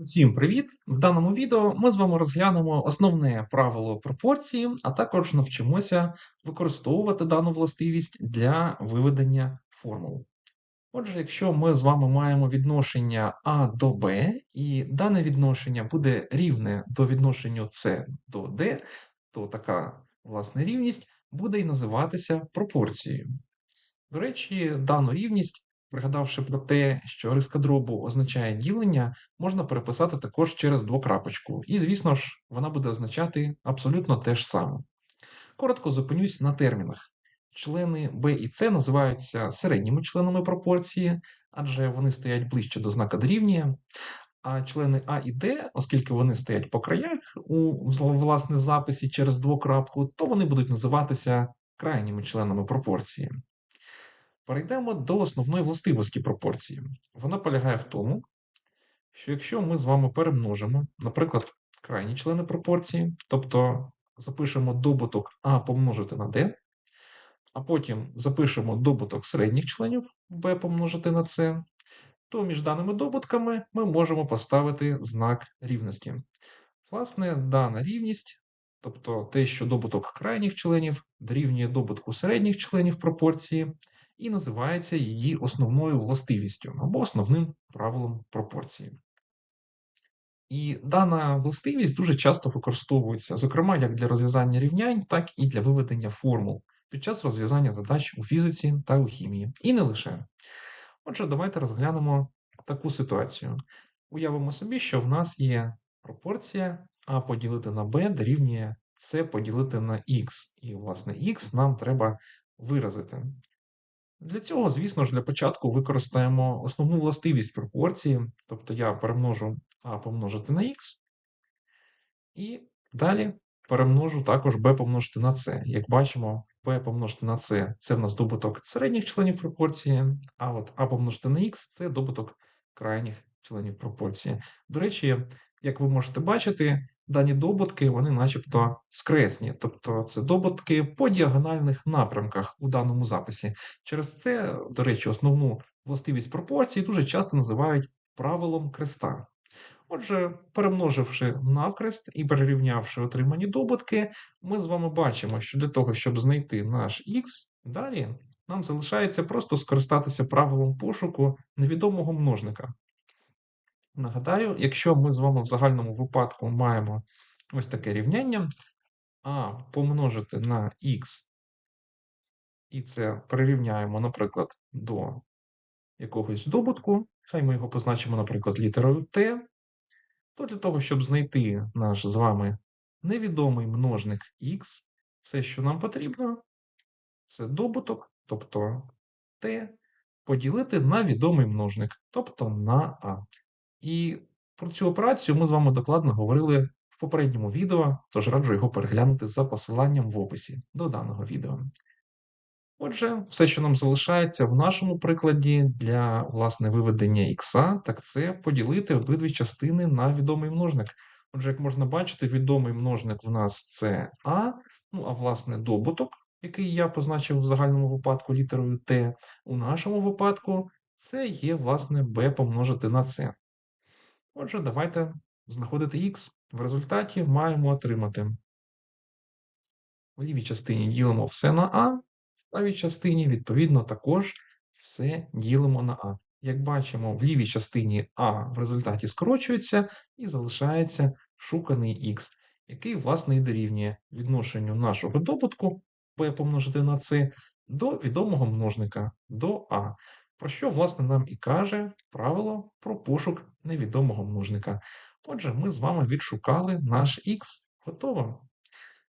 Всім привіт! В даному відео ми з вами розглянемо основне правило пропорції, а також навчимося використовувати дану властивість для виведення формул. Отже, якщо ми з вами маємо відношення А до Б, і дане відношення буде рівне до відношенню С до Д, то така власне рівність буде і називатися пропорцією. До речі, дану рівність Пригадавши про те, що риска дробу означає ділення, можна переписати також через двокрапочку. І, звісно ж, вона буде означати абсолютно те ж саме. Коротко зупинюсь на термінах. Члени b і c називаються середніми членами пропорції, адже вони стоять ближче до знака дорівнює. А члени А і Д, оскільки вони стоять по краях у власне записі через двокрапку, то вони будуть називатися крайніми членами пропорції. Перейдемо до основної властивості пропорції. Вона полягає в тому, що якщо ми з вами перемножимо, наприклад, крайні члени пропорції, тобто запишемо добуток А помножити на D, а потім запишемо добуток середніх членів b помножити на c, то між даними добутками ми можемо поставити знак рівності. Власне, дана рівність, тобто те, що добуток крайніх членів дорівнює добутку середніх членів пропорції, і називається її основною властивістю або основним правилом пропорції. І дана властивість дуже часто використовується, зокрема, як для розв'язання рівнянь, так і для виведення формул під час розв'язання задач у фізиці та у хімії. І не лише. Отже, давайте розглянемо таку ситуацію. Уявимо собі, що в нас є пропорція А поділити на Б дорівнює С поділити на Х. І, власне, Х нам треба виразити. Для цього, звісно ж, для початку використаємо основну властивість пропорції, тобто я перемножу А помножити на Х, і далі перемножу також b помножити на c. Як бачимо, b помножити на c це в нас добуток середніх членів пропорції, а от А помножити на х це добуток крайніх членів пропорції. До речі, як ви можете бачити, дані добутки вони начебто скресні, тобто це добутки по діагональних напрямках у даному записі. Через це, до речі, основну властивість пропорції дуже часто називають правилом креста. Отже, перемноживши навкрест і перерівнявши отримані добутки, ми з вами бачимо, що для того, щоб знайти наш х, далі нам залишається просто скористатися правилом пошуку невідомого множника. Нагадаю, якщо ми з вами в загальному випадку маємо ось таке рівняння, а помножити на х, і це перерівняємо, наприклад, до якогось добутку, хай ми його позначимо, наприклад, літерою t, то для того, щоб знайти наш з вами невідомий множник х, все, що нам потрібно, це добуток, тобто t, поділити на відомий множник, тобто на а. І про цю операцію ми з вами докладно говорили в попередньому відео, тож раджу його переглянути за посиланням в описі до даного відео. Отже, все, що нам залишається в нашому прикладі для власне виведення х, так це поділити обидві частини на відомий множник. Отже, як можна бачити, відомий множник в нас це А, ну а власне добуток, який я позначив в загальному випадку літерою Т, у нашому випадку це є власне b помножити на c. Отже, давайте знаходити х. В результаті маємо отримати. В лівій частині ділимо все на А, в правій частині, відповідно, також все ділимо на А. Як бачимо, в лівій частині А в результаті скорочується і залишається шуканий х, який, власне, і дорівнює відношенню нашого добутку b помножити на c до відомого множника до А про що, власне, нам і каже правило про пошук невідомого множника. Отже, ми з вами відшукали наш х. Готово.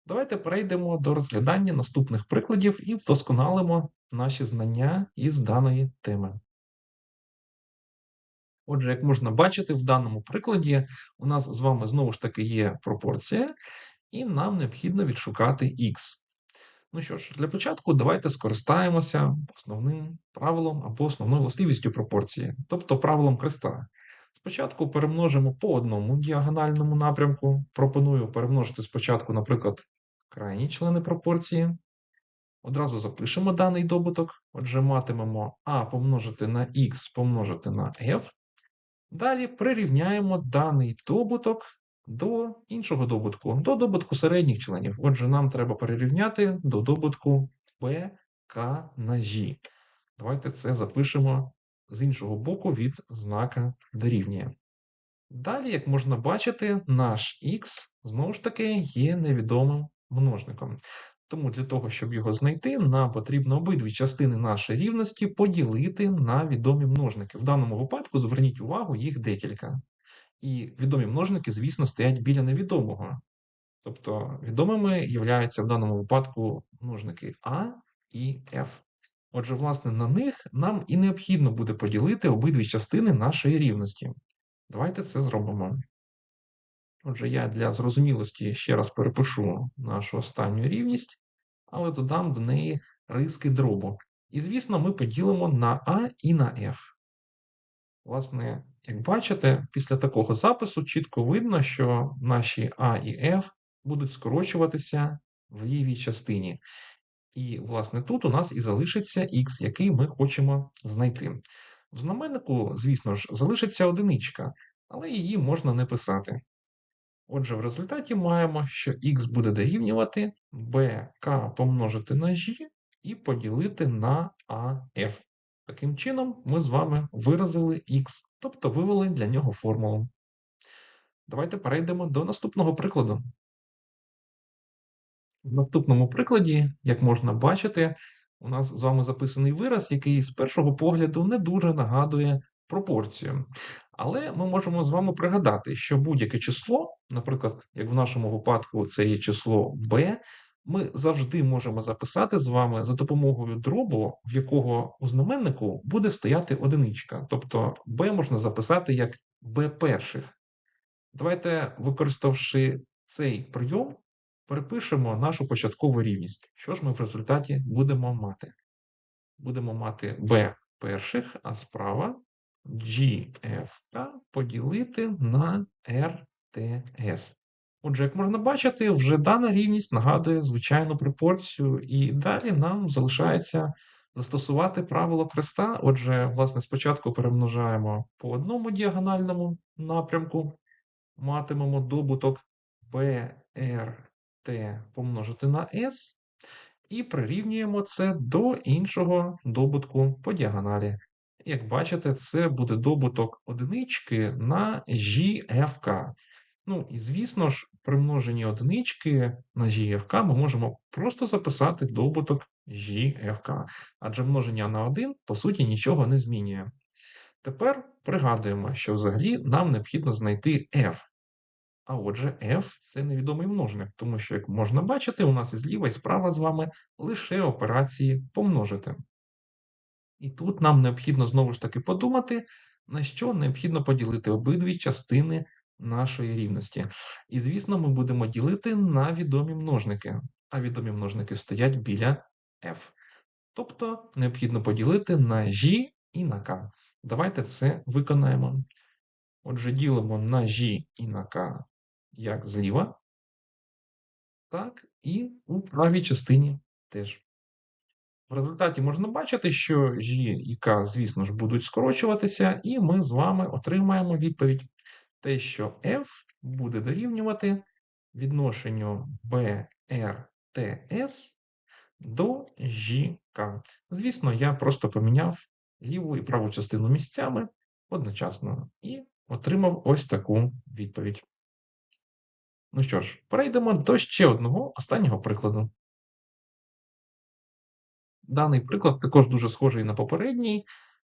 Давайте перейдемо до розглядання наступних прикладів і вдосконалимо наші знання із даної теми. Отже, як можна бачити, в даному прикладі у нас з вами знову ж таки є пропорція, і нам необхідно відшукати х. Ну що ж, для початку давайте скористаємося основним правилом або основною властивістю пропорції, тобто правилом креста. Спочатку перемножимо по одному діагональному напрямку. Пропоную перемножити спочатку, наприклад, крайні члени пропорції. Одразу запишемо даний добуток. Отже, матимемо А помножити на Х помножити на F. Далі прирівняємо даний добуток до іншого добутку, до добутку середніх членів. Отже, нам треба перерівняти до добутку ПК на G. Давайте це запишемо з іншого боку від знака дорівнює. Далі, як можна бачити, наш х знову ж таки є невідомим множником. Тому для того, щоб його знайти, нам потрібно обидві частини нашої рівності поділити на відомі множники. В даному випадку зверніть увагу, їх декілька. І відомі множники, звісно, стоять біля невідомого. Тобто відомими являються в даному випадку множники А і F. Отже, власне, на них нам і необхідно буде поділити обидві частини нашої рівності. Давайте це зробимо. Отже, я для зрозумілості ще раз перепишу нашу останню рівність, але додам до неї риски дробу. І, звісно, ми поділимо на А і на F. Власне, як бачите, після такого запису чітко видно, що наші А і F будуть скорочуватися в лівій частині. І, власне, тут у нас і залишиться х, який ми хочемо знайти. В знаменнику, звісно ж, залишиться одиничка, але її можна не писати. Отже, в результаті маємо, що х буде дорівнювати bk помножити на g і поділити на af. Таким чином, ми з вами виразили х, тобто вивели для нього формулу. Давайте перейдемо до наступного прикладу. В наступному прикладі, як можна бачити, у нас з вами записаний вираз, який з першого погляду не дуже нагадує пропорцію. Але ми можемо з вами пригадати, що будь-яке число, наприклад, як в нашому випадку це є число b, ми завжди можемо записати з вами за допомогою дробу, в якого у знаменнику буде стояти одиничка. Тобто b можна записати як b перших. Давайте, використавши цей прийом, перепишемо нашу початкову рівність. Що ж ми в результаті будемо мати? Будемо мати b перших, а справа GFK поділити на RTS. Отже, як можна бачити, вже дана рівність нагадує звичайну пропорцію, і далі нам залишається застосувати правило креста. Отже, власне, спочатку перемножаємо по одному діагональному напрямку, матимемо добуток PRT помножити на S, і прирівнюємо це до іншого добутку по діагоналі. Як бачите, це буде добуток одинички на GFK. Ну і звісно ж, при множенні одинички на GFK ми можемо просто записати добуток GFK, адже множення на 1, по суті, нічого не змінює. Тепер пригадуємо, що взагалі нам необхідно знайти F. А отже, F це невідомий множник, тому що, як можна бачити, у нас і зліва і справа з вами лише операції помножити. І тут нам необхідно знову ж таки подумати, на що необхідно поділити обидві частини нашої рівності. І, звісно, ми будемо ділити на відомі множники, а відомі множники стоять біля f. Тобто необхідно поділити на g і на k. Давайте це виконаємо. Отже, ділимо на g і на k як зліва, так і у правій частині теж. В результаті можна бачити, що G і K, звісно ж, будуть скорочуватися, і ми з вами отримаємо відповідь те, що F буде дорівнювати відношенню BRTS до GK. Звісно, я просто поміняв ліву і праву частину місцями одночасно і отримав ось таку відповідь. Ну що ж, перейдемо до ще одного останнього прикладу. Даний приклад також дуже схожий на попередній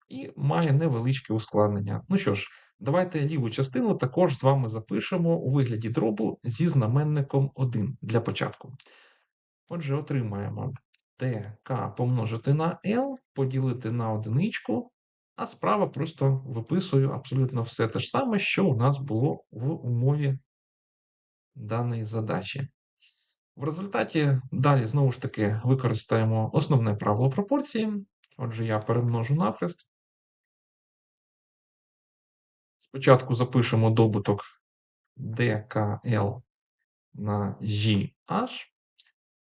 і має невеличке ускладнення. Ну що ж, давайте ліву частину також з вами запишемо у вигляді дробу зі знаменником 1 для початку. Отже, отримаємо tk помножити на L, поділити на одиничку, а справа просто виписую абсолютно все те ж саме, що у нас було в умові даної задачі. В результаті далі знову ж таки використаємо основне правило пропорції. Отже, я перемножу навхрест. Спочатку запишемо добуток dkl на gh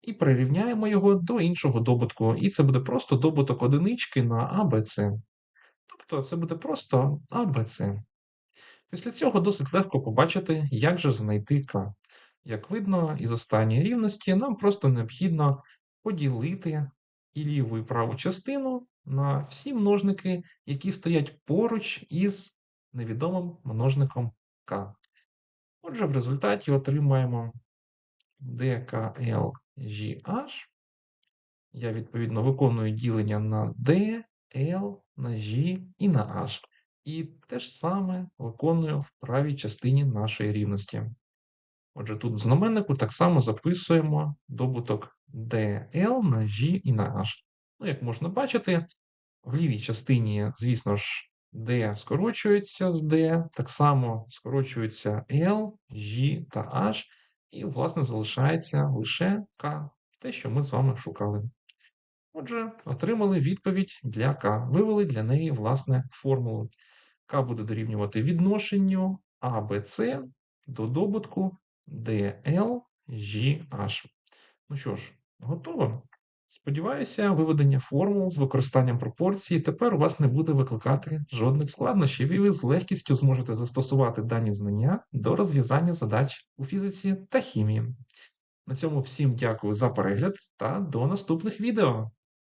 і прирівняємо його до іншого добутку. І це буде просто добуток одинички на ABC. Тобто це буде просто ABC. Після цього досить легко побачити, як же знайти k. Як видно, із останньої рівності нам просто необхідно поділити і ліву, і праву частину на всі множники, які стоять поруч із невідомим множником k. Отже, в результаті отримаємо dklgh. Я, відповідно, виконую ділення на d, l, на g і на h. І те ж саме виконую в правій частині нашої рівності. Отже, тут в знаменнику так само записуємо добуток dl на g і на h. Ну, як можна бачити, в лівій частині, звісно ж, d скорочується з d, так само скорочуються l, g та h, і, власне, залишається лише k, те, що ми з вами шукали. Отже, отримали відповідь для k, вивели для неї, власне, формулу. K буде дорівнювати відношенню ABC до добутку DLGH. Ну що ж, готово? Сподіваюся, виведення формул з використанням пропорції тепер у вас не буде викликати жодних складнощів, і ви з легкістю зможете застосувати дані знання до розв'язання задач у фізиці та хімії. На цьому всім дякую за перегляд та до наступних відео!